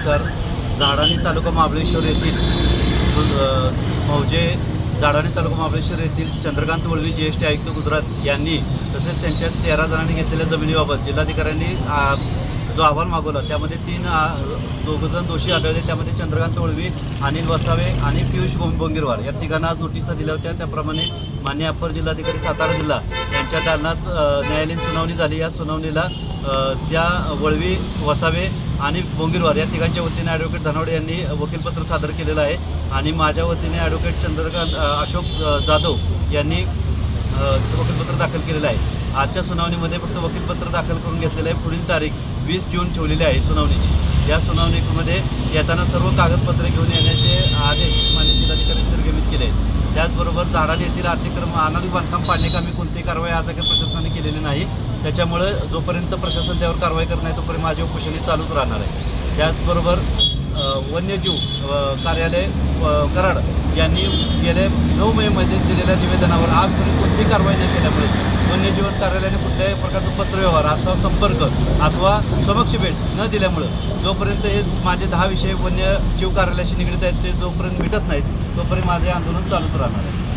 नमस्कार. झाडाणी तालुका महाबळेश्वर येथील मौजे झाडाणी तालुका महाबळेश्वर येथील चंद्रकांत वळवी ज्येष्ठ आयुक्त गुजरात यांनी तसेच त्यांच्या तेरा जणांनी घेतलेल्या जमिनीबाबत जिल्हाधिकाऱ्यांनी जो अहवाल मागवला त्यामध्ये तीन दोघंजण दोषी आढळले. त्यामध्ये चंद्रकांत वळवी अनिल वसावे आणि पियुष गों- बोंगीरवार या तिघांना आज नोटिसा दिल्या होत्या. त्याप्रमाणे मान्य अप्पर जिल्हाधिकारी सातारा जिल्हा यांच्या दालनात न्यायालयीन सुनावणी झाली. या सुनावणीला त्या वळवी वसावे आणि बोंगीरवार या तिघांच्या वतीने ॲडव्होकेट धनावडे यांनी वकीलपत्र सादर केलेलं आहे. आणि माझ्या वतीने ॲडव्होकेट चंद्रकांत अशोक जाधव यांनी वकीलपत्र दाखल केलेलं आहे. आजच्या सुनावणीमध्ये फक्त वकीलपत्र दाखल करून घेतलेलं आहे. पुढील तारीख वीस जून ठेवलेली आहे सुनावणीची. या सुनावणीमध्ये येताना सर्व कागदपत्रे घेऊन येण्याचे आदेश मान्य जिल्हाधिकारी निर्गमित केले आहेत. त्याचबरोबर झाडाने येथील अतिक्रम अनाधिक बांधकाम पाडणे कामी कोणतीही कारवाई आज काही प्रशासनाने केलेली नाही. त्याच्यामुळं जोपर्यंत प्रशासन त्यावर कारवाई करत नाही तोपर्यंत माझी उपोषण चालूच राहणार आहे. त्याचबरोबर वन्यजीव कार्यालय कराड यांनी गेले नऊ मेमध्ये दिलेल्या निवेदनावर आजपर्यंत कोणतीही कारवाई न केल्यामुळे वन्यजीव कार्यालयाने कुठल्याही प्रकारचं पत्रव्यवहार अथवा संपर्क अथवा समक्ष भेट न दिल्यामुळं जोपर्यंत हे माझे दहा विषय वन्यजीव कार्यालयाशी निगडीत आहेत ते जोपर्यंत मिटत नाहीत तोपर्यंत माझे आंदोलन चालूच राहणार आहे.